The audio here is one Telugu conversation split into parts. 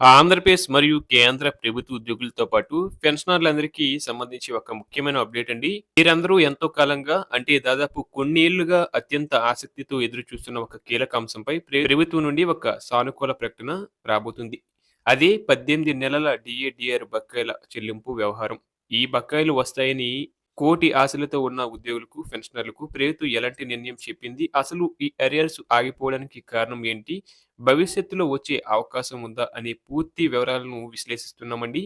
ఆంధ్రప్రదేశ్ మరియు కేంద్ర ప్రభుత్వ ఉద్యోగులతో పాటు పెన్షనర్లందరికీ సంబంధించి ఒక ముఖ్యమైన అప్డేట్ అండి. వీరందరూ ఎంతో కాలంగా అంటే దాదాపు కొన్నేళ్ళుగా అత్యంత ఆసక్తితో ఎదురు చూస్తున్న ఒక కీలక అంశంపై ప్రభుత్వం నుండి ఒక సానుకూల ప్రకటన రాబోతుంది. అదే 18 నెలల డిఏడిఆర్ బకాయిల చెల్లింపు వ్యవహారం. ఈ బకాయిలు వస్తాయని కోటి ఆశలతో ఉన్న ఉద్యోగులకు, పెన్షనర్లకు ప్రభుత్వం ఎలాంటి నిర్ణయం చెప్పింది? అసలు ఈ అరియర్స్ ఆగిపోవడానికి కారణం ఏంటి? భవిష్యత్తులో వచ్చే అవకాశం ఉందా? అనే పూర్తి వివరాలను విశ్లేషిస్తున్నామండి.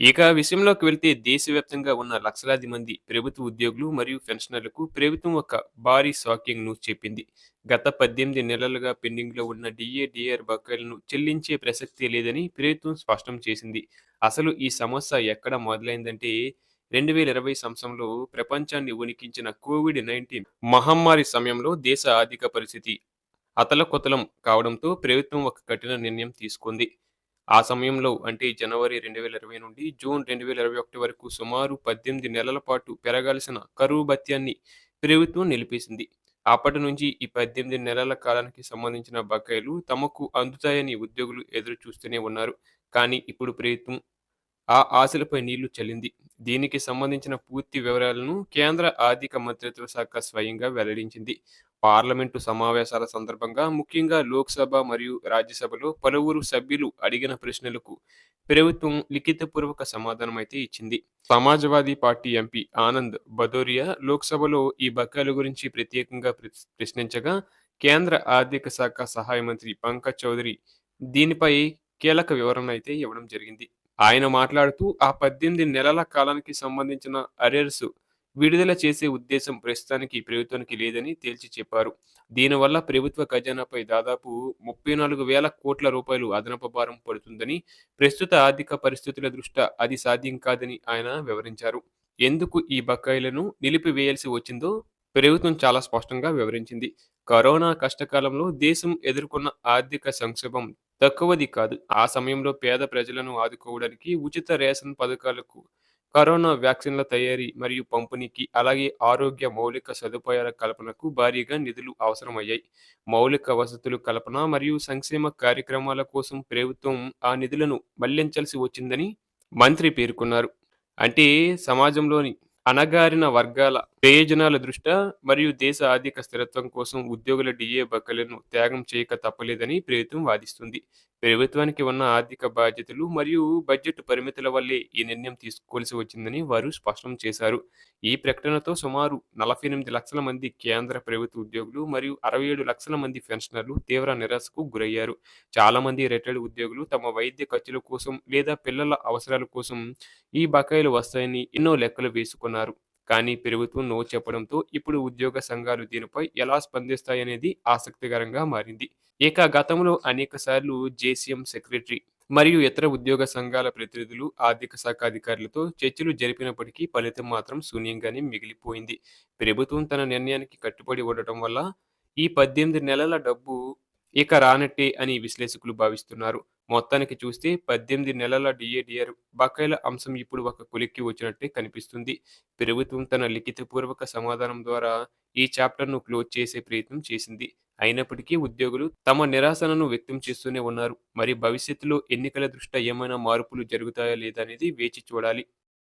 ఇక విషయంలోకి వెళ్తే దేశవ్యాప్తంగా ఉన్న లక్షలాది మంది ప్రభుత్వ ఉద్యోగులు మరియు పెన్షనర్లకు ప్రభుత్వం ఒక భారీ షాకింగ్ న్యూస్ చెప్పింది. గత 18 నెలలుగా పెండింగ్‌లో ఉన్న డిఏ డిఆర్ బకాయిలను చెల్లించే ప్రసక్తే లేదని ప్రభుత్వం స్పష్టం చేసింది. అసలు ఈ సమస్య ఎక్కడ మొదలైందంటే 2020 సంవత్సరంలో ప్రపంచాన్ని ఉనికించిన కోవిడ్-19 మహమ్మారి సమయంలో దేశ ఆర్థిక పరిస్థితి అతలకొతలం కావడంతో ప్రభుత్వం ఒక కఠిన నిర్ణయం తీసుకుంది. ఆ సమయంలో అంటే జనవరి 2020 నుండి జూన్ 2021 వరకు సుమారు 18 నెలల పాటు పెరగాల్సిన కరువు భత్యాన్ని ప్రభుత్వం నిలిపేసింది. అప్పటి నుంచి ఈ 18 నెలల కాలానికి సంబంధించిన బకాయిలు తమకు అందుతాయని ఉద్యోగులు ఎదురు చూస్తూనే ఉన్నారు. కానీ ఇప్పుడు ప్రభుత్వం ఆ ఆశలపై నీళ్ళు చల్లింది. దీనికి సంబంధించిన పూర్తి వివరాలను కేంద్ర ఆర్థిక మంత్రిత్వ శాఖ స్వయంగా వెల్లడించింది. పార్లమెంటు సమావేశాల సందర్భంగా ముఖ్యంగా లోక్సభ మరియు రాజ్యసభలో పలువురు సభ్యులు అడిగిన ప్రశ్నలకు ప్రభుత్వం లిఖితపూర్వక సమాధానం అయితే ఇచ్చింది. సమాజ్వాదీ పార్టీ ఎంపీ ఆనంద్ భదోరియా లోక్సభలో ఈ బకాయిల గురించి ప్రత్యేకంగా ప్రశ్నించగా కేంద్ర ఆర్థిక శాఖ సహాయ మంత్రి పంకజ్ చౌదరి దీనిపై కీలక వివరణ అయితే ఇవ్వడం జరిగింది. ఆయన మాట్లాడుతూ ఆ 18 నెలల కాలానికి సంబంధించిన అరేర్స్ విడుదల చేసే ఉద్దేశం ప్రస్తుతానికి ప్రభుత్వానికి లేదని తేల్చి చెప్పారు. దీనివల్ల ప్రభుత్వ ఖజానాపై దాదాపు 34 వేల కోట్ల రూపాయలు అదనపు భారం పడుతుందని, ప్రస్తుత ఆర్థిక పరిస్థితుల దృష్ట్యా అది సాధ్యం కాదని ఆయన వివరించారు. ఎందుకు ఈ బకాయిలను నిలిపివేయాల్సి వచ్చిందో ప్రభుత్వం చాలా స్పష్టంగా వివరించింది. కరోనా కష్టకాలంలో దేశం ఎదుర్కొన్న ఆర్థిక సంక్షోభం తక్కువది కాదు. ఆ సమయంలో పేద ప్రజలను ఆదుకోవడానికి ఉచిత రేషన్ పథకాలకు, కరోనా వ్యాక్సిన్ల తయారీ మరియు పంపిణీకి, అలాగే ఆరోగ్య మౌలిక సదుపాయాల కల్పనకు భారీగా నిధులు అవసరమయ్యాయి. మౌలిక వసతులు కల్పన మరియు సంక్షేమ కార్యక్రమాల కోసం ప్రభుత్వం ఆ నిధులను మళ్ళించాల్సి వచ్చిందని మంత్రి పేర్కొన్నారు. అంటే సమాజంలోని అణగారిన వర్గాల ప్రయోజనాల దృష్ట్యా మరియు దేశ ఆర్థిక స్థిరత్వం కోసం ఉద్యోగుల డిఏ బకాయిలను త్యాగం చేయక తప్పలేదని ప్రభుత్వం వాదిస్తుంది. ప్రభుత్వానికి ఉన్న ఆర్థిక బాధ్యతలు మరియు బడ్జెట్ పరిమితుల వల్లే ఈ నిర్ణయం తీసుకోవాల్సి వచ్చిందని వారు స్పష్టం చేశారు. ఈ ప్రకటనతో సుమారు 48 లక్షల మంది కేంద్ర ప్రభుత్వ ఉద్యోగులు మరియు 67 లక్షల మంది పెన్షనర్లు తీవ్ర నిరాశకు గురయ్యారు. చాలా మంది రిటైర్డ్ ఉద్యోగులు తమ వైద్య ఖర్చుల కోసం లేదా పిల్లల అవసరాల కోసం ఈ బకాయిలు వస్తాయని ఎన్నో లెక్కలు వేసుకున్నారు. కానీ ప్రభుత్వం నో చెప్పడంతో ఇప్పుడు ఉద్యోగ సంఘాలు దీనిపై ఎలా స్పందిస్తాయనేది ఆసక్తికరంగా మారింది. ఇక గతంలో అనేకసార్లు జేసీఎం సెక్రటరీ మరియు ఇతర ఉద్యోగ సంఘాల ప్రతినిధులు ఆర్థిక శాఖ అధికారులతో చర్చలు జరిపినప్పటికీ ఫలితం మాత్రం శూన్యంగానే మిగిలిపోయింది. ప్రభుత్వం తన నిర్ణయానికి కట్టుబడి ఉండటం వల్ల ఈ 18 నెలల డబ్బు ఇక రానట్టే అని విశ్లేషకులు భావిస్తున్నారు. మొత్తానికి చూస్తే 18 నెలల డిఏడిఆర్ బకాయిల అంశం ఇప్పుడు ఒక కొలిక్కి వచ్చినట్టే కనిపిస్తుంది. ప్రభుత్వం తన లిఖితపూర్వక సమాధానం ద్వారా ఈ చాప్టర్‌ను క్లోజ్ చేసే ప్రయత్నం చేసింది. అయినప్పటికీ ఉద్యోగులు తమ నిరాశను వ్యక్తం చేస్తూనే ఉన్నారు. మరి భవిష్యత్తులో ఎన్నికల దృష్ట్యా ఏమైనా మార్పులు జరుగుతాయా లేదా అనేది వేచి చూడాలి.